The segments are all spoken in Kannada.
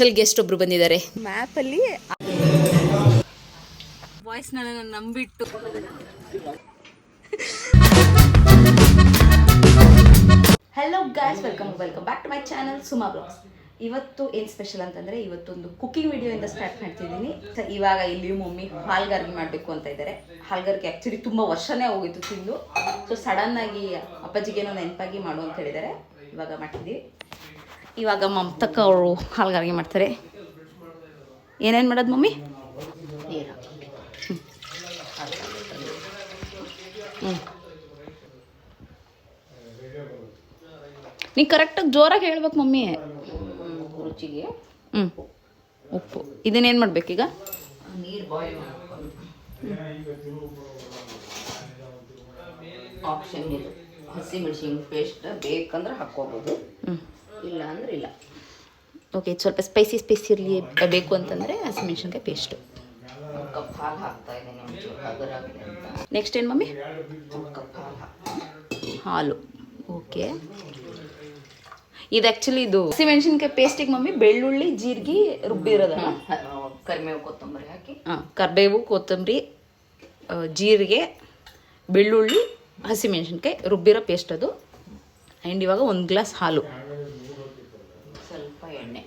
ಸ್ಪೆಷಲ್ ಗೆಸ್ಟ್ ಒಬ್ರು ಬಂದಿದ್ದಾರೆ. ಮ್ಯಾಪಲ್ಲಿ ವಾಯ್ಸ್ ನನ್ನ ನಂಬಿಟ್ಟು. Hello guys welcome welcome back to my channel Suma vlogs ಇವತ್ತು ಏನು ಸ್ಪೆಷಲ್ ಅಂತಂದರೆ ಇವತ್ತೊಂದು ಕುಕಿಂಗ್ ವಿಡಿಯೋಯಿಂದ ಸ್ಟಾರ್ಟ್ ಮಾಡ್ತಿದ್ದೀನಿ. ಸ- ಇವಾಗ ಇಲ್ಲಿ ಮಮ್ಮಿ ಹಾಲ್ಗಾರ್ಗಿ ಮಾಡಬೇಕು ಅಂತ ಇದ್ದಾರೆ ಹಾಲ್ಗಾರ್ಗಿ ಆ್ಯಕ್ಚುಲಿ ತುಂಬ ವರ್ಷನೇ ಹೋಗಿತ್ತು ತಿಂದು. ಸೊ ಸಡನ್ನಾಗಿ ಅಪ್ಪಾಜಿಗೇನೋ ನೆನಪಾಗಿ ಮಾಡು ಅಂತ ಹೇಳಿದ್ದಾರೆ. ಇವಾಗ ಮಾಡ್ತಿದ್ದೀವಿ. ಇವಾಗ ಮಮತಕ್ಕ ಅವರು ಹಾಲ್ಗಾರಿಗೆ ಮಾಡ್ತಾರೆ. ಏನೇನು ಮಾಡೋದು ಮಮ್ಮಿ? ಹ್ಞೂ ನೀ ಕರೆಕ್ಟಾಗಿ ಜೋರಾಗಿ ಹೇಳ್ಬೇಕು ಮಮ್ಮಿ. ರುಚಿಗೆ ಹ್ಞೂ ಉಪ್ಪು. ಇದನ್ನೇನು ಮಾಡ್ಬೇಕೀಗ ನೀರು ಬಾಯ್ಲ್ ಆಪ್ಷನ್ ಇದು. ಹಸಿ ಮೆಣಸಿನ ಪೇಸ್ಟ್ ಬೇಕಂದ್ರೆ ಹಾಕ್ಕೋಬೋದು. ಹ್ಞೂ ಇಲ್ಲ ಅಂದ್ರೆ ಇಲ್ಲ. ಓಕೆ ಸ್ವಲ್ಪ ಸ್ಪೈಸಿ ಸ್ಪೈಸಿ ಇರಲಿ ಬೇಕು ಅಂತಂದರೆ ಹಸಿಮೆಣ್ಸಿನ್ಕಾಯಿ ಪೇಸ್ಟು ಕಪ್ ಹಾಲು ಹಾಕ್ತಾ ಇದ್ದೀನಿ ಅಂತ. ನೆಕ್ಸ್ಟ್ ಏನು ಮಮ್ಮಿ? ಒಂದು ಕಪ್ ಹಾಲು ಹಾಲು. ಓಕೆ ಇದು ಆ್ಯಕ್ಚುಲಿ ಇದು ಹಸಿಮೆಣ್ಸಿನ್ಕಾಯಿ ಪೇಸ್ಟಿಗೆ ಮಮ್ಮಿ ಬೆಳ್ಳುಳ್ಳಿ ಜೀರಿಗೆ ರುಬ್ಬಿರೋದಲ್ಲ ಕರಿಮೇವು ಕೊತ್ತಂಬರಿ ಹಾಕಿ. ಹಾಂ ಕರಿಬೇವು ಕೊತ್ತಂಬರಿ ಜೀರಿಗೆ ಬೆಳ್ಳುಳ್ಳಿ ಹಸಿಮೆಣ್ಸಿನ್ಕಾಯಿ ರುಬ್ಬಿರೋ ಪೇಸ್ಟ್ ಅದು. ಆ್ಯಂಡ್ ಇವಾಗ ಒಂದು ಗ್ಲಾಸ್ ಹಾಲು ಸ್ವಲ್ಪ ಎಣ್ಣೆ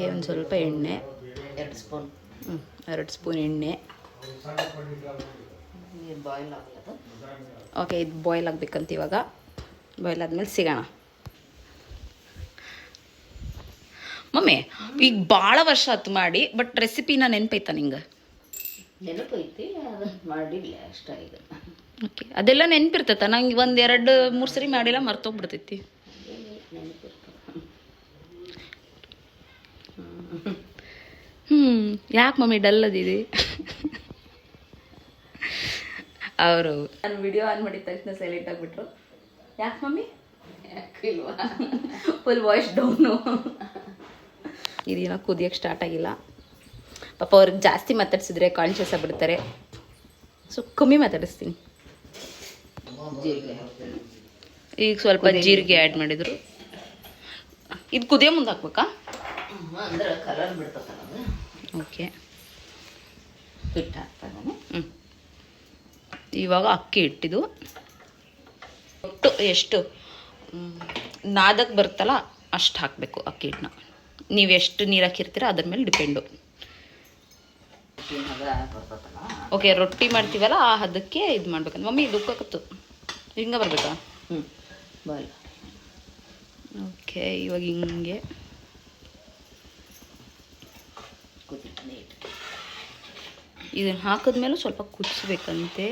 ಓಕೆ ಒಂದು ಸ್ವಲ್ಪ ಎಣ್ಣೆ. ಎರಡು ಸ್ಪೂನ್. ಹ್ಞೂ ಎರಡು ಸ್ಪೂನ್ ಎಣ್ಣೆ. ನೀರು ಬಾಯ್ಲ್ ಆಗ್ಲದು ಓಕೆ ಇದು ಬಾಯ್ಲ್ ಆಗಬೇಕಂತ ಇವಾಗ. ಬಾಯ್ಲ್ ಆದಮೇಲೆ ಸಿಗೋಣ. ಮಮ್ಮಿ ಈಗ ಭಾಳ ವರ್ಷ ಹತ್ತು ಮಾಡಿ ಬಟ್ ರೆಸಿಪಿನ ನೆನಪೈತಾ ನಿಂಗೆ? ನೆನಪೈತಿ ಅದು ಮಾಡಿಲ್ಲ ಅಷ್ಟ ಈಗ ಓಕೆ ಅದೆಲ್ಲ ನೆನಪಿರ್ತೈತ? ನಂಗೆ ಒಂದು ಎರಡು ಮೂರು ಸರಿ ಮಾಡಿಲ್ಲ ಮರ್ತೋಗ್ಬಿಡ್ತೈತಿ ನೆನಪಿರ್ತದೆ ಹ್ಞೂ ಯಾಕೆ ಮಮ್ಮಿ ಡಲ್ ಅದಿದೆ? ಅವರು. ನಾನು ವಿಡಿಯೋ ಆನ್ ಮಾಡಿದ ತಕ್ಷಣ ಸೈಲೆಂಟ್ ಆಗಿಬಿಟ್ರು. ಯಾಕೆ ಮಮ್ಮಿ? ಇಲ್ವಾ ಫುಲ್ ವಾಯ್ಸ್ ಡೌನು ಇದೇನೋ ಕುದಿಯೋಕ್ಕೆ ಸ್ಟಾರ್ಟ್ ಆಗಿಲ್ಲ. ಪಾಪ ಅವ್ರಿಗೆ ಜಾಸ್ತಿ ಮಾತಾಡ್ಸಿದ್ರೆ ಕಾನ್ಷಿಯಸ್ ಆಗ್ಬಿಡ್ತಾರೆ. ಸೊ ಕಮ್ಮಿ ಮಾತಾಡಿಸ್ತೀನಿ. ಈಗ ಸ್ವಲ್ಪ ಜೀರಿಗೆ ಆ್ಯಡ್ ಮಾಡಿದರು. ಇದು ಕುದಿಯೋ ಮುಂದೆ ಹಾಕ್ಬೇಕಾ? ಅಂದ್ರೆ ಕಲರ್ ಓಕೆ. ಹಿಟ್ಟು ಹ್ಞೂ ಇವಾಗ ಅಕ್ಕಿ ಇಟ್ಟಿದ್ದು ಒಟ್ಟು ಎಷ್ಟು ನಾದಕ್ಕೆ ಬರುತ್ತಲ್ಲ ಅಷ್ಟು ಹಾಕಬೇಕು ಅಕ್ಕಿ ಹಿಟ್ಟನ್ನ. ನೀವು ಎಷ್ಟು ನೀರು ಹಾಕಿರ್ತೀರ ಅದ್ರ ಮೇಲೆ ಡಿಪೆಂಡು. ಓಕೆ ರೊಟ್ಟಿ ಮಾಡ್ತೀವಲ್ಲ ಆ ಹದಕ್ಕೆ ಇದು ಮಾಡ್ಬೇಕಂತ. ಮಮ್ಮಿ ಇದು ಉಕ್ಕಾಕತ್ತು ಹಿಂಗೆ ಬರ್ಬೇಕಾ? ಹ್ಞೂ ಬಾಯ್ ಓಕೆ ಇವಾಗ ಹಿಂಗೆ. ಇದನ್ನು ಹಾಕಿದ್ಮೇಲೆ ಸ್ವಲ್ಪ ಕುದಿಸ್ಬೇಕಂತೆ.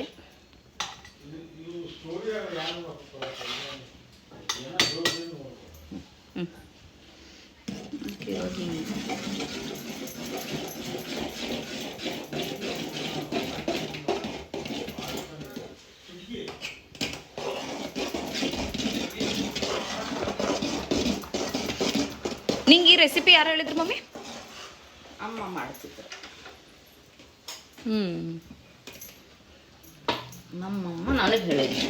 ನಿಂಗೆ ಈ ರೆಸಿಪಿ ಯಾರು ಹೇಳಿದ್ರು ಮಮ್ಮಿ? ಅಮ್ಮ ಮಾಡ್ತಿದ್ರು. ಹ್ಞೂ ನಮ್ಮಮ್ಮ ನನಗೆ ಹೇಳಿದ್ರು.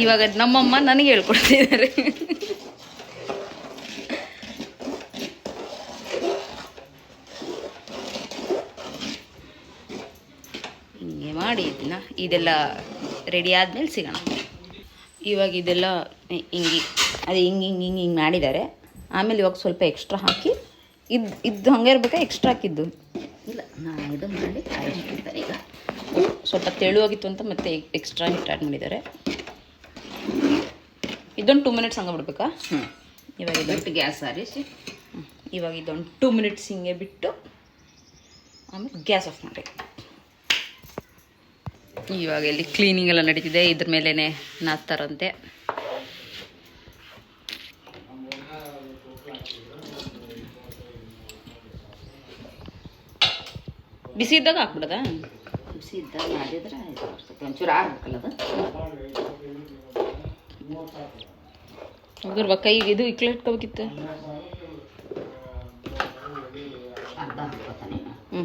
ಇವಾಗ ನಮ್ಮಮ್ಮ ನನಗೆ ಹೇಳ್ಕೊಡ್ತಿದ್ದಾರೆ. ಹಿಂಗೆ ಮಾಡಿ ಇದನ್ನ. ಇದೆಲ್ಲ ರೆಡಿ ಆದಮೇಲೆ ಸಿಗೋಣ. ಇವಾಗ ಇದೆಲ್ಲ ಹಿಂಗೆ, ಅದೇ ಹಿಂಗೆ ಹಿಂಗೆ ಹಿಂಗೆ ಹಿಂಗೆ ಮಾಡಿದ್ದಾರೆ. ಆಮೇಲೆ ಇವಾಗ ಸ್ವಲ್ಪ ಎಕ್ಸ್ಟ್ರಾ ಹಾಕಿ, ಇದು ಇದು ಹಂಗೆ ಇರ್ಬೇಕಾ? ಎಕ್ಸ್ಟ್ರಾ ಹಾಕಿದ್ದು. ಇಲ್ಲ ನಾನು ಇದು ಮಾಡಿ ಕಾಯಿಸ್ಬಿಡ್ತಾರೆ ಈಗ ಸ್ವಲ್ಪ ತೆಳುವಾಗಿತ್ತು ಅಂತ ಮತ್ತೆ ಎಕ್ಸ್ಟ್ರಾ ಹಿಟ್ ಆ್ಯಡ್ ಮಾಡಿದ್ದಾರೆ. ಇದೊಂದು ಟೂ ಮಿನಿಟ್ಸ್ ಹಂಗೆ ಬಿಡ್ಬೇಕಾ? ಹ್ಞೂ ಇವಾಗ ಇದೊಟ್ಟು ಗ್ಯಾಸ್ ಆರಿಸಿ. ಇವಾಗ ಇದೊಂದು ಟೂ ಮಿನಿಟ್ಸ್ ಹಿಂಗೆ ಬಿಟ್ಟು ಆಮೇಲೆ ಗ್ಯಾಸ್ ಆಫ್ ಮಾಡಿ. ಇವಾಗ ಇಲ್ಲಿ ಕ್ಲೀನಿಂಗ್ ಎಲ್ಲ ನಡೀತಿದೆ. ಇದ್ರ ಮೇಲೇ ನಾದ್ತಾರಂತೆ ಬಿಸಿ ಇದ್ದಾಗ ಹಾಕ್ಬಿಡದ? ಬಿಸಿ ಇದ್ದಾಗ ಮಾಡಿದ್ರೆ ಇದು ಒಂಚೂರು ಆಗ್ಬೇಕಲ್ಲ ಅದು? ಹೋಗಿರ್ವ ಕೈಗೆ ಇದು ಇಕ್ಲೆ ಇಟ್ಕೋಬೇಕಿತ್ತು. ಅರ್ಧ ಹಾಕ್ಕೊತಾನೆ ಹ್ಞೂ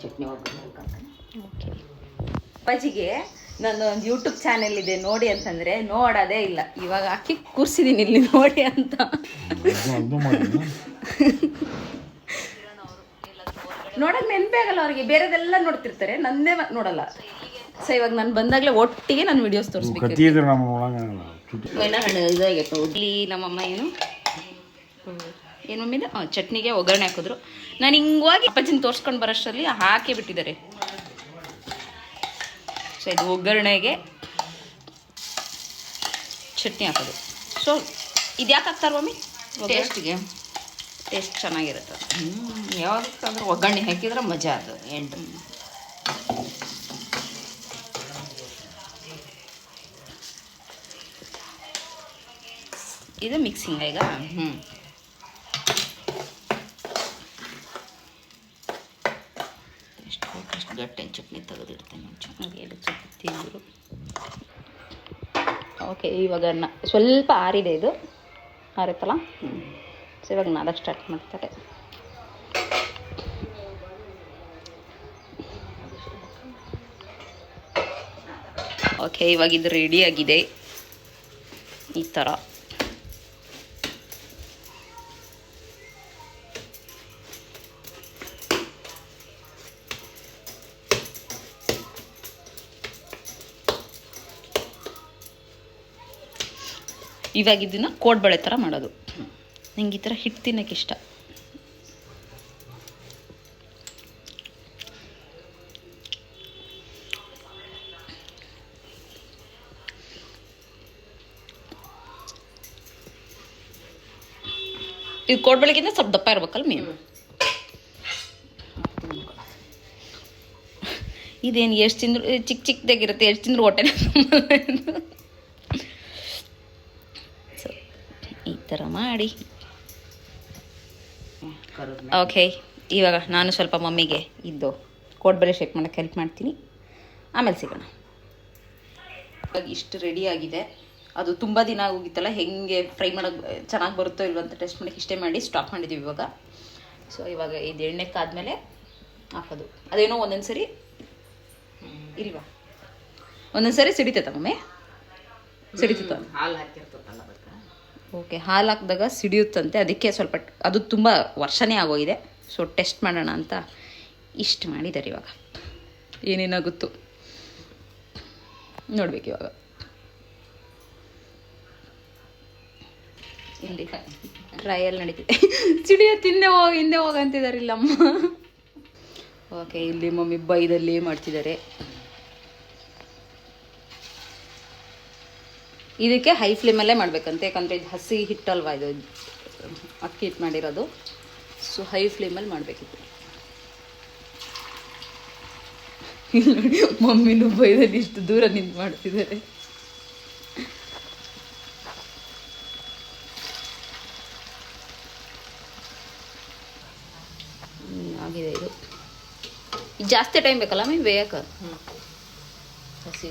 ಚಟ್ನಿ ಅಪ್ಪಾಜಿಗೆ ನಾನು ಒಂದು ಯೂಟ್ಯೂಬ್ ಚಾನೆಲ್ ಇದೆ ನೋಡಿ ಅಂತಂದ್ರೆ ನೋಡೋದೇ ಇಲ್ಲ. ಇವಾಗ ಹಾಕಿ ಕೂರ್ಸಿದೀನಿ ಇಲ್ಲಿ ನೋಡಿ ಅಂತ. ನೋಡಕ್ ನೆನಪೇ ಆಗಲ್ಲ ಅವ್ರಿಗೆ. ಬೇರೆದೆಲ್ಲ ನೋಡ್ತಿರ್ತಾರೆ. ನಂದೇ ನೋಡಲ್ಲ. ಸೊ ಇವಾಗ ನಾನು ಬಂದಾಗಲೇ ಒಟ್ಟಿಗೆ ನಾನು ವಿಡಿಯೋಸ್ ತೋರಿಸ್ಬೇಕು. ಇದಾಗೈತೆ ಇಲ್ಲಿ ನಮ್ಮಮ್ಮ ಏನು? ಏನು ಮಮ್ಮಿದ ಚಟ್ನಿಗೆ ಒಗ್ಗರಣೆ ಹಾಕಿದ್ರು. ನಾನು ಹಿಂಗಾಗಿ ಅಪ್ಪಾಜಿನ ತೋರಿಸ್ಕೊಂಡು ಬರೋಷ್ಟರಲ್ಲಿ ಹಾಕೇ ಬಿಟ್ಟಿದ್ದಾರೆ. ಸೊ ಇದು ಒಗ್ಗರಣೆಗೆ ಚಟ್ನಿ ಹಾಕೋದು. ಸೊ ಇದು ಯಾಕೆ ಹಾಕ್ತಾರೆ ಮಮ್ಮಿ ಟೇಸ್ಟಿಗೆ ಟೇಸ್ಟ್ ಚೆನ್ನಾಗಿರುತ್ತೆ. ಯಾವ್ದಕ್ಕಾದ್ರೂ ಒಗ್ಗರಣೆ ಹಾಕಿದ್ರೆ ಮಜಾ ಅದು ಎಂಟು. ಇದು ಮಿಕ್ಸಿಂಗ್ ಈಗ? ಹ್ಞೂ ಎಷ್ಟು ಗಟ್ಟಿ ಚಟ್ನಿ ತೆಗೆದಿಡ್ತೇನೆ ಚೆನ್ನಾಗಿ ಚಟ್ನಿ. ತಿಂದರು. ಓಕೆ, ಇವಾಗ ನ- ಸ್ವಲ್ಪ ಆರಿದೆ ಇದು. ಆರಿತ್ತಲ್ಲ ಸೊ ಇವಾಗ ನಾದಕ್ಕೆ ಸ್ಟಾರ್ಟ್ ಮಾಡ್ತಾರೆ. ಓಕೆ, ಇವಾಗ ಇದು ರೆಡಿ ಆಗಿದೆ. ಈ ಥರ ಇವಾಗ ಇದನ್ನ ಕೋಡ್ಬಳೆ ಥರ ಮಾಡೋದು. ನಂಗೆ ಈ ಥರ ಹಿಟ್ಟು ತಿನ್ನೋಕೆ ಇಷ್ಟ. ಇದು ಕೋಡ್ಬಳೆಗಿಂತ ಸ್ವಲ್ಪ ದಪ್ಪ ಇರ್ಬೇಕಲ್ಲ ಮೀನು ಇದೇನು ಎಷ್ಟು ತಿಂದ್ರು ಚಿಕ್ಕ ಚಿಕ್ಕದಾಗಿರುತ್ತೆ ಎಷ್ಟು ತಿಂದ್ರು ಹೊಟ್ಟೆ ಸೊ ಈ ಥರ ಮಾಡಿ. ಓಕೆ ಇವಾಗ ನಾನು ಸ್ವಲ್ಪ ಮಮ್ಮಿಗೆ ಇದ್ದು ಕೋಡ್ಬಳೆ ಶೇಕ್ ಮಾಡೋಕ್ಕೆ ಹೆಲ್ಪ್ ಮಾಡ್ತೀನಿ. ಆಮೇಲೆ ಸಿಗೋಣ. ಇವಾಗ ಇಷ್ಟು ರೆಡಿ ಆಗಿದೆ. ಅದು ತುಂಬ ದಿನ ಆಗೋಗಿತ್ತಲ್ಲ ಹೆಂಗೆ ಫ್ರೈ ಮಾಡೋಕ್ಕೆ ಚೆನ್ನಾಗಿ ಬರುತ್ತೋ ಇಲ್ವೋ ಅಂತ ಟೆಸ್ಟ್ ಮಾಡೋಕ್ಕೆ ಇಷ್ಟೇ ಮಾಡಿ ಸ್ಟಾಪ್ ಮಾಡಿದ್ದೀವಿ ಇವಾಗ. ಸೊ ಇವಾಗ ಇದು ಎಣ್ಣೆ ಕಾದ್ಮೇಲೆ ಹಾಕೋದು. ಅದೇನೋ ಒಂದೊಂದು ಸರಿ ಇಲ್ವಾ? ಒಂದೊಂದು ಸರಿ ಸಿಡಿತೈತ ಮಮ್ಮಿ? ಸಿಡಿತೈತ? ಹಾಲು ಅದಕ್ಕೆ ಓಕೆ, ಹಾಲು ಹಾಕಿದಾಗ ಸಿಡಿಯುತ್ತಂತೆ, ಅದಕ್ಕೆ ಸ್ವಲ್ಪ ಅದು ತುಂಬ ವರ್ಷನೇ ಆಗೋಗಿದೆ. ಸೊ ಟೆಸ್ಟ್ ಮಾಡೋಣ ಅಂತ ಇಷ್ಟು ಮಾಡಿದ್ದಾರೆ ಇವಾಗ. ಏನೇನಾಗುತ್ತೋ ನೋಡ್ಬೇಕು ಇವಾಗ. ಇಲ್ಲಿ ಟ್ರಯಲ್ ನಡೀತಿದೆ. ಸಿಡಿಯ ತಿಂದೆ ಹೋಗಿ, ಹಿಂದೆ ಹೋಗಂತಿದ್ದಾರೆ ಇಲ್ಲಮ್ಮ. ಓಕೆ ಇಲ್ಲಿ ಮಮ್ಮಿ ಬೈದಲ್ಲಿ ಮಾಡ್ತಿದ್ದಾರೆ. ಇದಕ್ಕೆ ಹೈ ಫ್ಲೇಮಲ್ಲೇ ಮಾಡಬೇಕಂತೆ, ಯಾಕಂದರೆ ಇದು ಹಸಿ ಹಿಟ್ಟಲ್ವ ಇದು? ಅಕ್ಕಿ ಹಿಟ್ಟು ಮಾಡಿರೋದು. ಸೊ ಹೈ ಫ್ಲೇಮಲ್ಲಿ ಮಾಡಬೇಕಿತ್ತು. ಇಲ್ಲಿ ನೋಡಿ ಮಮ್ಮಿನೂ ಬೈದಲ್ಲಿ ಇಷ್ಟು ದೂರ ನಿಂತು ಮಾಡ್ತಿದ್ದಾರೆ. ಆಗಿದೆ ಇದು. ಇದು ಜಾಸ್ತಿ ಟೈಮ್ ಬೇಕಲ್ಲ ಮೀ ಬೇಯಕ್ಕೆ? ಹಸಿ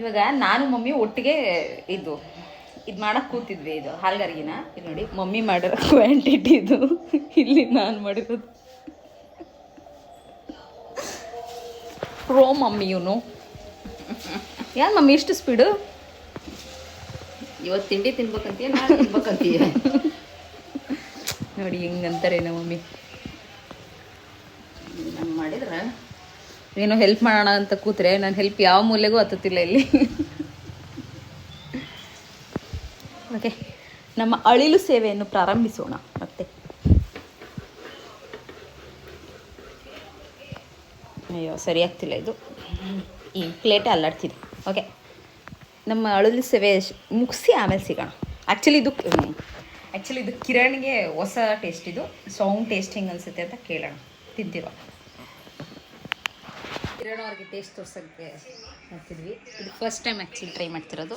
ಇವಾಗ ನಾನು ಮಮ್ಮಿ ಒಟ್ಟಿಗೆ ಇದು ಇದು ಮಾಡಕ್ಕೆ ಕೂತಿದ್ವಿ ಇದು ಹಾಲ್ಗಾರಿಗಿನ. ಇಲ್ಲಿ ನೋಡಿ ಮಮ್ಮಿ ಮಾಡಿರೋ ಕ್ವಾಂಟಿಟಿ ಇದು. ಇಲ್ಲಿ ನಾನು ಮಾಡಿರೋದು. ಪ್ರೋ ಮಮ್ಮಿ ಇವನು. ಯಾರು ಮಮ್ಮಿ ಇಷ್ಟು ಸ್ಪೀಡು ಇವತ್ತು ತಿಂಡಿ ತಿನ್ಬೇಕಂತೀಯ ನಾನು ತಿನ್ಬೇಕಂತೀಯ? ನೋಡಿ ಹೆಂಗಂತಾರೆ ನಮ್ಮ ಮಮ್ಮಿ ಮಾಡಿದ್ರೆ ಏನೋ ಹೆಲ್ಪ್ ಮಾಡೋಣ ಅಂತ ಕೂತ್ರೆ ನಾನು ಹೆಲ್ಪ್ ಯಾವ ಮೂಲೆಗೂ ಹತ್ತುತ್ತಿಲ್ಲ ಇಲ್ಲಿ. ಓಕೆ ನಮ್ಮ ಅಳಿಲು ಸೇವೆಯನ್ನು ಪ್ರಾರಂಭಿಸೋಣ. ಮತ್ತೆ. ಅಯ್ಯೋ, ಸರಿ ಆಗ್ತಿಲ್ಲ ಇದು. ಈ ಪ್ಲೇಟೇ ಅಲ್ಲಾಡ್ತಿದೆ. ಓಕೆ ನಮ್ಮ ಅಳಿಲು ಸೇವೆ ಮುಗಿಸಿ ಆಮೇಲೆ ಸಿಗೋಣ. ಆ್ಯಕ್ಚುಲಿ ಇದು ಆ್ಯಕ್ಚುಲಿ ಇದು ಕಿರಣ್ಗೆ ಹೊಸ ಟೇಸ್ಟ್ ಇದು. ಸೌಂಡ್ ಟೇಸ್ಟಿಂಗ್ ಅನಿಸುತ್ತೆ ಅಂತ ಕೇಳೋಣ. ತಿಂತಿರೋ. ಕಿರಣ್ ಅವ್ರಿಗೆ ಟೇಸ್ಟ್ ತೋರ್ಸೋಕ್ಕೆ ಮಾಡ್ತಿದ್ವಿ ಇದು ಫಸ್ಟ್ ಟೈಮ್ ಆ್ಯಕ್ಚುಲಿ ಟ್ರೈ ಮಾಡ್ತಿರೋದು.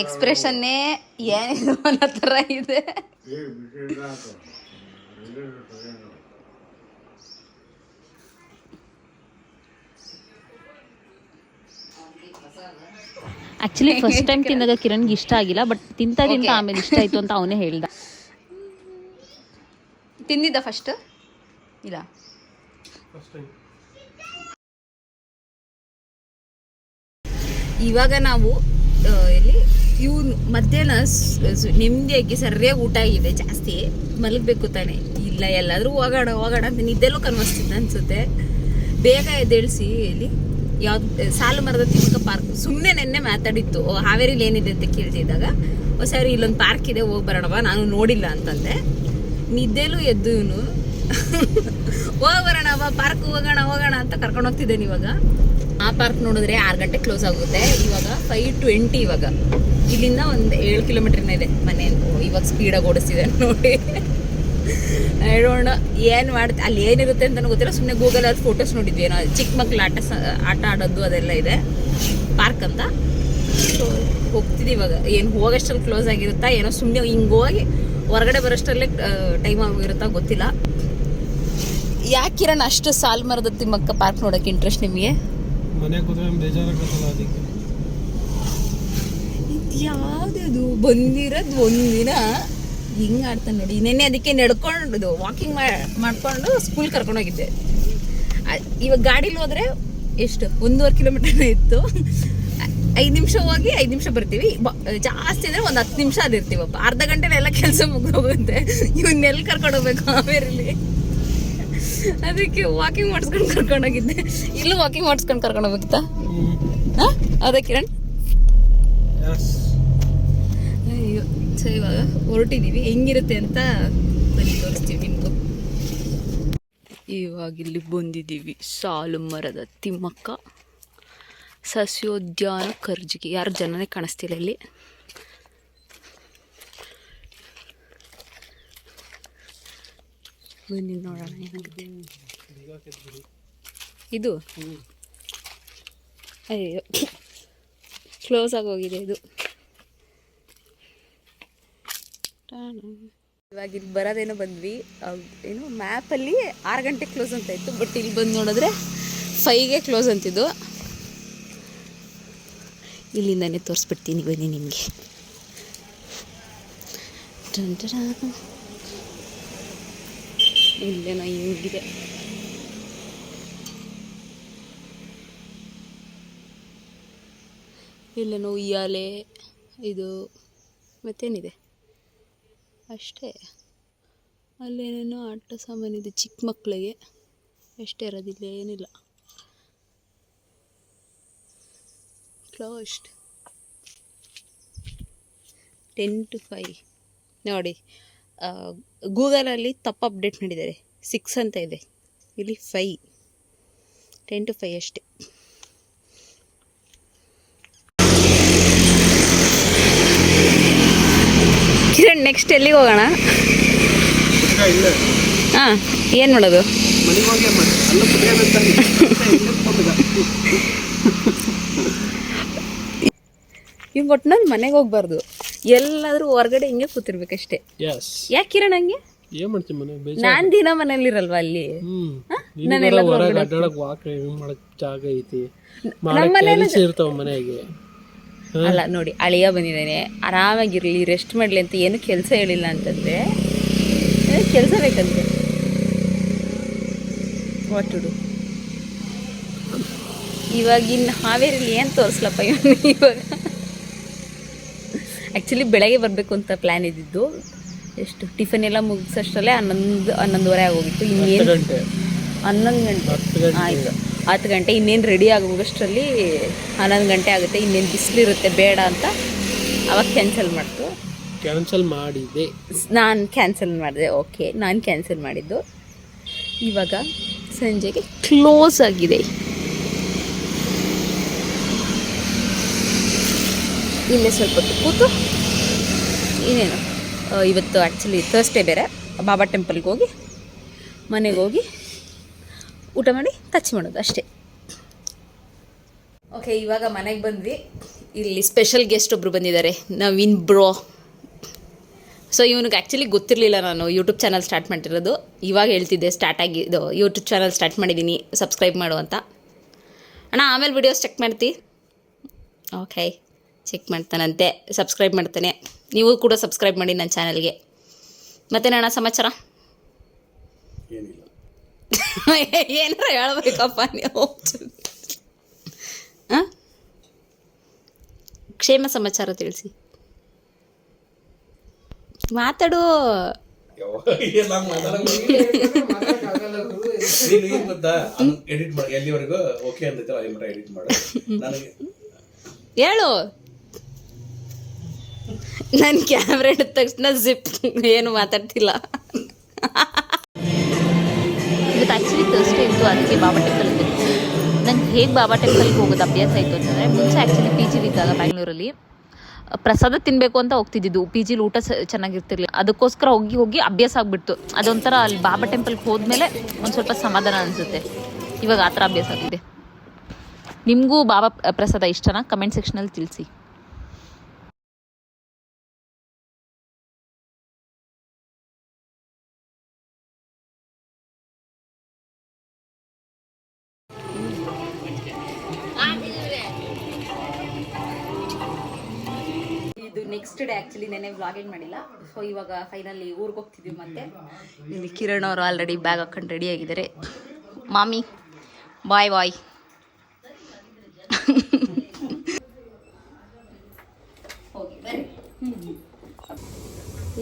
ಎಕ್ಸ್ಪ್ರೆಷನ್ನೇ ಏನಿದು ಅನ್ನೋ ಥರ ಇದೆ. ಆಕ್ಚುಲಿ ಫಸ್ಟ್ ಟೈಮ್ ತಿಂದಾಗ ಕಿರಣ್ಗೆ ಇಷ್ಟ ಆಗಿಲ್ಲ ಬಟ್ ತಿಂತ ತಿಂತ ಆಮೇಲೆ ಇಷ್ಟ ಆಯ್ತು ಅಂತ ಅವನೇ ಹೇಳ್ದ. ತಿಂದಿದ್ದ ಫಸ್ಟ್ ಇಲ್ಲ. ಇವಾಗ ನಾವು ಇಲ್ಲಿ ಇವ್ನು ಮಧ್ಯಾಹ್ನ ನೆಮ್ಮದಿಯಾಗಿ, ಸರಿಯಾಗಿ ಊಟ ಆಗಿದೆ, ಜಾಸ್ತಿ. ಮಲಗಬೇಕು ತಾನೆ. ಇಲ್ಲ, ಎಲ್ಲಾದ್ರೂ ಹೋಗೋಣ ಹೋಗೋಣ ಅಂತ ನಿದ್ದೆಲ್ಲೂ ಕನ್ವಸ್ತಿದ್ದ ಅನ್ಸುತ್ತೆ. ಬೇಗ ಎದ್ದೇಳಿಸಿ ಇಲ್ಲಿ ಯಾವ ಸಾಲು ಮರದ ತಿಮ್ಮಕ್ಕ ಪಾರ್ಕ್. ಸುಮ್ಮನೆ ನೆನ್ನೆ ಮಾತಾಡಿತ್ತು ಹಾವೇರಿಲಿ ಏನಿದೆ ಅಂತ ಕೇಳ್ತಿದ್ದಾಗ ಸರಿ, ಇಲ್ಲೊಂದು ಪಾರ್ಕ್ ಇದೆ, ಹೋಗಿ ಬರೋಣವ, ನಾನು ನೋಡಿಲ್ಲ ಅಂತಂದೆ. ನಿದ್ದೆಲೂ ಎದ್ದು ಇವನು ಹೋಗಿ ಅವ ಪಾರ್ಕ್ ಹೋಗೋಣ ಹೋಗೋಣ ಅಂತ ಕರ್ಕೊಂಡು ಹೋಗ್ತಿದ್ದೇನೆ ಇವಾಗ. ಆ ಪಾರ್ಕ್ ನೋಡಿದ್ರೆ ಆರು ಗಂಟೆ ಕ್ಲೋಸ್ ಆಗುತ್ತೆ. ಇವಾಗ ಫೈವ್ ಟ್ವೆಂಟಿ ಇವಾಗ. ಇಲ್ಲಿಂದ ಒಂದು ಏಳು ಕಿಲೋಮೀಟರ್ನ ಇದೆ ಮನೆ ಇವಾಗ ಸ್ಪೀಡಾಗಿ ಓಡಿಸಿದೆ ನೋಡಿ. ಹೇಳೋಣ ಏನು ಮಾಡ್ತ, ಅಲ್ಲಿ ಏನಿರುತ್ತೆ ಅಂತ ಗೊತ್ತಿಲ್ಲ. ಸುಮ್ಮನೆ ಗೂಗಲ್ ಅಲ್ಲಿ ಫೋಟೋಸ್ ನೋಡಿದ್ವಿ. ಏನೋ ಚಿಕ್ಕ ಮಕ್ಳು ಆಟ ಆಟ ಆಡೋದು ಅದೆಲ್ಲ ಇದೆ. ಪಾರ್ಕ್ ಅಂತ. ಸೊ ಹೋಗ್ತಿದ್ವಿ ಇವಾಗ. ಏನು ಹೋಗೋಷ್ಟರಲ್ಲಿ ಕ್ಲೋಸ್ ಆಗಿರುತ್ತಾ, ಏನೋ ಸುಮ್ಮನೆ ಹಿಂಗೆ ಹೋಗಿ ಹೊರಗಡೆ ಬರೋಷ್ಟರಲ್ಲೇ ಟೈಮ್ ಆಗಿರುತ್ತಾ ಗೊತ್ತಿಲ್ಲ. ಯಾಕೆ ಕಿರಣ್ ಅಷ್ಟು ಸಾಲ್ ಮರದ ತಿಮ್ಮಕ್ಕ ಪಾರ್ಕ್ ನೋಡಕ್ಕೆ ಇಂಟ್ರೆಸ್ಟ್ ನಿಮಗೆ? ಮನೆ ಕೂತ್ರೆ ಬೇಜಾರಾಗತ್ತಲ್ಲ ಅದಕ್ಕೆ. ಬಂದಿರೋದು ಒಂದಿನ ಹಿಂಗ್ ಆಡ್ತಾನೆ ನೋಡಿ. ನೆನ್ನೆ ಅದಕ್ಕೆ ನಡ್ಕೊಂಡು ವಾಕಿಂಗ್ ಮಾಡ್ಕೊಂಡು ಸ್ಕೂಲ್ ಕರ್ಕೊಂಡು ಹೋಗಿದ್ದೆ. ಆ- ಇವಾಗ ಗಾಡೀಲಿ ಹೋದ್ರೆ ಎಷ್ಟು? ಒಂದೂವರೆ ಕಿಲೋಮೀಟರ್ ಇತ್ತು. ಐದು ನಿಮಿಷ ಹೋಗಿ ಐದು ನಿಮಿಷ ಬರ್ತೀವಿ. ಜಾಸ್ತಿ ಅಂದ್ರೆ ಒಂದು ಹತ್ತು ನಿಮಿಷ ಅದಿರ್ತೀವಪ್ಪ. ಅರ್ಧ ಗಂಟೆಲೆಲ್ಲ ಕೆಲಸ ಮುಗಿದೋಗುತ್ತೆ. ಇವನ್ನೆಲ್ಲಿ ಕರ್ಕೊಂಡು ಹೋಗ್ಬೇಕು ಹಾವೇರಿಲಿ ಅದಕ್ಕೆ ವಾಕಿಂಗ್ ಮಾಡಿಸ್ಕೊಂಡು ಕರ್ಕೊಂಡೋಗಿದ್ದೆ. ಇಲ್ಲೂ ವಾಕಿಂಗ್ ಮಾಡಿಸ್ಕೊಂಡು ಕರ್ಕೊಂಡು ಹೋಗ್ತಾ ಹಾ? ಅದೇ ಕಿರಣ್? ಅಯ್ಯೋ ಸೊ ಇವಾಗ ಹೊರಟಿದ್ದೀವಿ ಹೆಂಗಿರುತ್ತೆ ಅಂತ ಬನ್ನಿ ತೋರಿಸ್ತೀವಿ ನಿಮಗೂ ಇವಾಗ ಇಲ್ಲಿ ಬಂದಿದ್ದೀವಿ. ಸಾಲು ಮರದ ತಿಮ್ಮಕ್ಕ. ಸಸ್ಯೋದ್ಯಾನ ಕರ್ಜಿಗೆ ಯಾರು ಜನನೇ ಕಾಣಿಸ್ತಿಲ್ಲ ಇಲ್ಲಿ. ಬನ್ನಿ ನೋಡೋಣ ಏನಾಗುತ್ತೆ ಇದು ಅಯ್ಯೋ ಕ್ಲೋಸ್ ಹೋಗಿದೆ ಇದು. ಇವಾಗ ಇಲ್ಲಿ ಬರೋದೇನೋ ಬಂದ್ವಿ. ಏನು ಮ್ಯಾಪಲ್ಲಿ ಆರು ಗಂಟೆ ಕ್ಲೋಸ್ ಅಂತ ಇತ್ತು. ಬಟ್ ಇಲ್ಲಿ ಬಂದು ನೋಡಿದ್ರೆ ಫೈಗೆ ಕ್ಲೋಸ್ ಅಂತಿದ್ದು. ಇಲ್ಲಿಂದನೇ ತೋರಿಸ್ಬಿಡ್ತೀನಿ ಬನ್ನಿ ನಿಮಗೆ. ಇಲ್ಲೇನೋ ಹಿಂಗಿದೆ ಇಲ್ಲೇನೋ ಉಯ್ಯಾಲೆ ಇದು ಮತ್ತೇನಿದೆ? ಅಷ್ಟೇ. ಅಲ್ಲೇನೇನೋ ಆಟ ಸಾಮಾನಿದೆ ಚಿಕ್ಕ ಮಕ್ಕಳಿಗೆ ಅಷ್ಟೇ ಇರೋದಿಲ್ಲ, ಏನಿಲ್ಲ. ಕ್ಲೋಸ್ಡ್ ಟೆನ್ ಟು ಫೈ ನೋಡಿ. ಗೂಗಲಲ್ಲಿ ತಪ್ಪು ಅಪ್ಡೇಟ್ ಮಾಡಿದ್ದಾರೆ. ಸಿಕ್ಸ್ ಅಂತ ಇದೆ. ಇಲ್ಲಿ ಫೈ ಟೆನ್ ಟು ಫೈ ಅಷ್ಟೇ. ಕಿರಣ್ ನೆಕ್ಸ್ಟ್ ಎಲ್ಲಿಗೆ ಹೋಗೋಣ? ಹಾಂ ಏನು ಮಾಡೋದು? ಇವ್ ಒಟ್ನಲ್ಲಿ ಮನೆಗೆ ಹೋಗ್ಬಾರ್ದು. ಎಲ್ಲಾದರೂ ಹೊರಗಡೆ ಹಿಂಗೆ ಕೂತಿರ್ಬೇಕಷ್ಟೇ. ಯಾಕೆ ಕಿರಣ್ ಹಂಗೆ? ಏನ್ ಮಾಡ್ತೀನಿ ಮನೆ? ನಾನು ದಿನ ಮನೇಲಿರಲ್ವಾ ಅಲ್ಲಿ? ಹ್ಮ್. ಹೊರಗೆ ಅಡ್ಡಾಡಕ್ ವಾಕ್ ಮಾಡಕ್ ಜಾಗ ಐತಿ. ಕೆಲಸ ಇರ್ತಾವ ಮನೆಗೆ. ಅಲ್ಲ ನೋಡಿ ಅಳಿಯ ಬಂದಿದ್ದಾನೆ. ಆರಾಮಾಗಿರ್ಲಿ ರೆಸ್ಟ್ ಮಾಡ್ಲಿ ಅಂತ ಏನು ಕೆಲಸ ಹೇಳಿಲ್ಲ ಅಂತಂದ್ರೆ ಕೆಲಸ ಬೇಕಂತೆ. ಒಟ್ಟುಡು ಇವಾಗಿನ ಹಾವೇರಿಲಿ ಏನು ತೋರಿಸ್ಲಪ್ಪ ಇವನು? ಇವಾಗ? ಆ್ಯಕ್ಚುಲಿ ಬೆಳಗ್ಗೆ ಬರಬೇಕು ಅಂತ ಪ್ಲ್ಯಾನ್ ಇದ್ದಿದ್ದು. ಎಷ್ಟು? ಟಿಫನ್ ಎಲ್ಲ ಮುಗಿಸೋಷ್ಟರಲ್ಲೇ ಹನ್ನೊಂದು ಹನ್ನೊಂದುವರೆ ಆಗೋಗಿತ್ತು. ಇನ್ನೇನು ಗಂಟೆ. ಹನ್ನೊಂದು ಗಂಟೆ. ಆಯಿತು. ಹತ್ತು ಗಂಟೆ. ಇನ್ನೇನು ರೆಡಿ ಆಗೋಷ್ಟರಲ್ಲಿ ಹನ್ನೊಂದು ಗಂಟೆ ಆಗುತ್ತೆ. ಇನ್ನೇನು ಬಿಸಿಲಿರುತ್ತೆ ಬೇಡ ಅಂತ ಅವಾಗ ಕ್ಯಾನ್ಸಲ್ ಮಾಡ್ತು. ಕ್ಯಾನ್ಸಲ್ ಮಾಡಿದೆ. ನಾನು ಕ್ಯಾನ್ಸಲ್ ಮಾಡಿದೆ. ಓಕೆ ನಾನು ಕ್ಯಾನ್ಸಲ್ ಮಾಡಿದ್ದು. ಇವಾಗ ಸಂಜೆಗೆ ಕ್ಲೋಸ್ ಆಗಿದೆ. ಇಲ್ಲೇ ಸ್ವಲ್ಪ ಹೊತ್ತು ಕೂತು ಇನ್ನೇನು ಇವತ್ತು ಆ್ಯಕ್ಚುಲಿ ಥರ್ಸ್ಡೇ ಬೇರೆ. ಬಾಬಾ ಟೆಂಪಲ್ಗೆ ಹೋಗಿ, ಮನೆಗೆ ಹೋಗಿ ಊಟ ಮಾಡಿ ಟಚ್ ಮಾಡೋದು ಅಷ್ಟೇ. ಓಕೆ ಇವಾಗ ಮನೆಗೆ ಬಂದ್ವಿ. ಇಲ್ಲಿ ಸ್ಪೆಷಲ್ ಗೆಸ್ಟ್ ಒಬ್ಬರು ಬಂದಿದ್ದಾರೆ, ನವೀನ್ ಬ್ರೋ ಸೊ ಇವನಿಗೆ ಆ್ಯಕ್ಚುಲಿ ಗೊತ್ತಿರಲಿಲ್ಲ ನಾನು ಯೂಟ್ಯೂಬ್ ಚಾನಲ್ ಸ್ಟಾರ್ಟ್ ಮಾಡಿರೋದು ಇವಾಗ ಹೇಳ್ತಿದ್ದೆ ಸ್ಟಾರ್ಟ್ ಇದು ಯೂಟ್ಯೂಬ್ ಚಾನಲ್ ಸ್ಟಾರ್ಟ್ ಮಾಡಿದ್ದೀನಿ ಸಬ್ಸ್ಕ್ರೈಬ್ ಮಾಡು ಅಂತ. ಅಣ್ಣ, ಆಮೇಲೆ ವಿಡಿಯೋಸ್ ಚೆಕ್ ಮಾಡ್ತಿ? ಓಕೆ ಚೆಕ್ ಮಾಡ್ತಾನಂತೆ ಸಬ್ಸ್ಕ್ರೈಬ್ ಮಾಡ್ತಾನೆ. ನೀವು ಕೂಡ ಸಬ್ಸ್ಕ್ರೈಬ್ ಮಾಡಿ ನನ್ನ ಚಾನಲ್ಗೆ ಮತ್ತೆ ನಾನು ಸಮಾಚಾರ? ಏನಾರ ಹೇಳ್ಬೇಕಪ್ಪ ನೀವು. ಆ? ಕ್ಷೇಮ ಸಮಾಚಾರ ತಿಳಿಸಿ. ಮಾತಾಡು. ನೀನು ಏನ್ ಗೊತ್ತಾ? ಎಡಿಟ್ ಮಾಡಿ ಎಲ್ಲಿವರೆಗೂ? ಓಕೆ ಅಂದೈತಲ್ಲ ಅಲ್ಲಿ ಮಟ ಎಡಿಟ್ ಮಾಡು. ನನಗೆ ಹೇಳು. ನನ್ನ ಕ್ಯಾಮ್ರಾ ಹಿಡಿದ ತಕ್ಷಣ ಜಿಪ್ ಏನು ಮಾತಾಡ್ತಿಲ್ಲ. ಇವತ್ತು ಆ್ಯಕ್ಚುಲಿ ತರ್ಸ್ಡೇ ಇತ್ತು, ಅದಕ್ಕೆ ಬಾಬಾ ಟೆಂಪಲ್ ಇತ್ತು ನಂಗೆ ಹೇಗೆ ಬಾಬಾ ಟೆಂಪಲ್ಗೆ ಹೋಗೋದು ಅಭ್ಯಾಸ ಆಯಿತು ಅಂತಂದರೆ, ಮುಂಚೆ ಆ್ಯಕ್ಚುಲಿ ಪಿ ಜಿಲಿದ್ದಾಗ ಬ್ಯಾಂಗ್ಳೂರಲ್ಲಿ ಪ್ರಸಾದ ತಿನ್ನಬೇಕು ಅಂತ ಹೋಗ್ತಿದ್ದಿದ್ದು ಪಿ ಜಿಲಿ ಊಟ ಚೆನ್ನಾಗಿರ್ತಿರ್ಲಿಲ್ಲ. ಅದಕ್ಕೋಸ್ಕರ ಹೋಗಿ ಹೋಗಿ ಅಭ್ಯಾಸ ಆಗಿಬಿಡ್ತು. ಅದೊಂಥರ ಅಲ್ಲಿ ಬಾಬಾ ಟೆಂಪಲ್ಗೆ ಹೋದ್ಮೇಲೆ ಒಂದು ಸ್ವಲ್ಪ ಸಮಾಧಾನ ಅನಿಸುತ್ತೆ. ಇವಾಗ ಆ ಥರ ಅಭ್ಯಾಸ ಆಗಿದೆ. ನಿಮಗೂ ಬಾಬಾ ಪ್ರಸಾದ ಇಷ್ಟನಾ? ಕಮೆಂಟ್ ಸೆಕ್ಷನಲ್ಲಿ ತಿಳಿಸಿ. ನೆಕ್ಸ್ಟ್ ಡೇ ಆ್ಯಕ್ಚುಲಿ ನೆನೆ ವ್ಲಾಗಿಂಗ್ ಮಾಡಿಲ್ಲ. ಸೊ ಇವಾಗ ಫೈನಲಿ ಊರಿಗೆ ಹೋಗ್ತಿದ್ವಿ ಮತ್ತೆ. ಇಲ್ಲಿ ಕಿರಣ್ ಅವರು ಆಲ್ರೆಡಿ ಬ್ಯಾಗ್ ಹಾಕೊಂಡು ರೆಡಿ ಆಗಿದ್ದಾರೆ. ಮಾಮಿ ಬಾಯ್ ಬಾಯ್.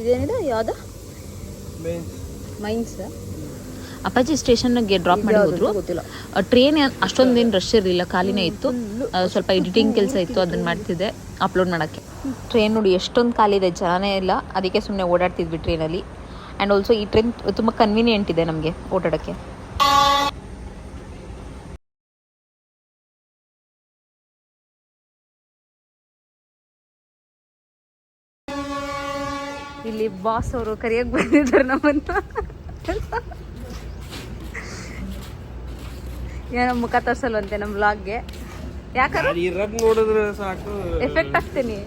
ಇದೇನಿದೆ? ಯಾವುದು? ಮೈನ್ಸ್ ಅಪ್ಪಾಜಿ ಸ್ಟೇಷನ್ಗೆ ಡ್ರಾಪ್ ಮಾಡಿ ಹೋದ್ರು ಟ್ರೈನ್ ಅಷ್ಟೊಂದೇನು ರಶ್ ಇರಲಿಲ್ಲ ಖಾಲಿನೇ ಇತ್ತು. ಸ್ವಲ್ಪ ಎಡಿಟಿಂಗ್ ಕೆಲಸ ಇತ್ತು ಅದನ್ನ ಮಾಡ್ತಿದ್ದೆ ಅಪ್ಲೋಡ್ ಮಾಡೋಕ್ಕೆ. ಟ್ರೈನ್ ನೋಡಿ ಎಷ್ಟೊಂದು ಖಾಲಿ ಇದೆ ಜನನೇ ಇಲ್ಲ. ಅದಕ್ಕೆ ಸುಮ್ಮನೆ ಓಡಾಡ್ತಿದ್ವಿ ಟ್ರೈನಲ್ಲಿ ಆ್ಯಂಡ್ ಆಲ್ಸೋ ಈ ಟ್ರೈನ್ ತುಂಬ ಕನ್ವೀನಿಯೆಂಟ್ ಇದೆ ನಮಗೆ ಓಡಾಡೋಕ್ಕೆ. ಇಲ್ಲಿ ಬಾಸ್ ಅವರು ಕರಿಯಕ್ಕೆ ಬಂದಿದ್ದಾರೆ ನಮ್ಮನ್ನ. ಏನೋ ಮುಖ ತೋರ್ಸಲ್ವಂತೆ ನಮ್ಮ ವ್ಲಾಗ್ಗೆ ಯಾಕಂದ್ರೆ ಇರೋದ್ ನೋಡಿದ್ರೆ ಸಾಕು. ಎಫೆಕ್ಟ್ ಆಗ್ತೀನಿ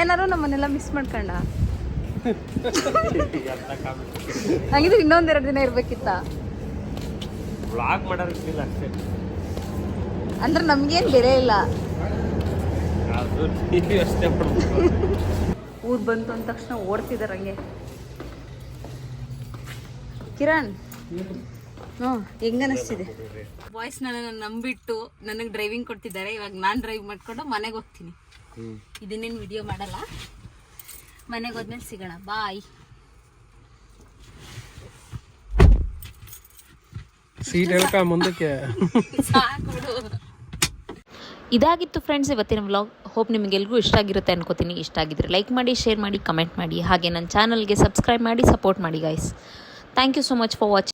ಏನಾರು ನಮ್ಮನ್ನೆಲ್ಲ ಮಿಸ್ ಮಾಡ್ಕೊಂಡ? ಹಂಗಿದ್ರೆ ಇನ್ನೊಂದೆರಡು ದಿನ ಇರ್ಬೇಕಿತ್ತ? ಬ್ಲಾಗ್ ಮಾಡೋದಿಲ್ಲ ಅಷ್ಟೇ. ಅಂದ್ರೆ ನಮ್ಗೇನು ಬೇರೆ ಇಲ್ಲ. ಅಷ್ಟೇ ಊರು ಬಂತು ಅಂದ ತಕ್ಷಣ ಓಡ್ತಿದಾರ ಹಂಗೆ. ಕಿರಣ್ ಹ್ಞೂ. ಹೆಂಗ ಅನಿಸ್ತಿದೆ? ನಂಬಿಟ್ಟು ನನಗೆ ಡ್ರೈವಿಂಗ್ ಕೊಡ್ತಿದ್ದಾರೆ. ಇವಾಗ ನಾನು ಡ್ರೈವ್ ಮಾಡ್ಕೊಂಡು ಮನೆಗೆ ಹೋಗ್ತೀನಿ. ಇದನ್ನೇನು ವಿಡಿಯೋ ಮಾಡಲ್ಲ. ಮನೆಗೆ ಹೋದ್ಮೇಲೆ ಸಿಗೋಣ. ಬಾಯ್ ಸೀಟ್ ಹೇಳ್ಕ ಮುಂದಕ್ಕೆ. ಇದಾಗಿತ್ತು ಫ್ರೆಂಡ್ಸ್ ಇವತ್ತಿನ ವ್ಲಾಗ್ ಹೋಪ್ ನಿಮಗೆಲ್ರಿಗೂ ಇಷ್ಟ ಆಗಿರುತ್ತೆ ಅನ್ಕೋತೀನಿ. ಇಷ್ಟ ಆಗಿದ್ರೆ ಲೈಕ್ ಮಾಡಿ ಶೇರ್ ಮಾಡಿ ಕಮೆಂಟ್ ಮಾಡಿ. ಹಾಗೆ ನನ್ನ ಚಾನಲ್ಗೆ ಸಬ್ಸ್ಕ್ರೈಬ್ ಮಾಡಿ ಸಪೋರ್ಟ್ ಮಾಡಿ guys thank you so much for watching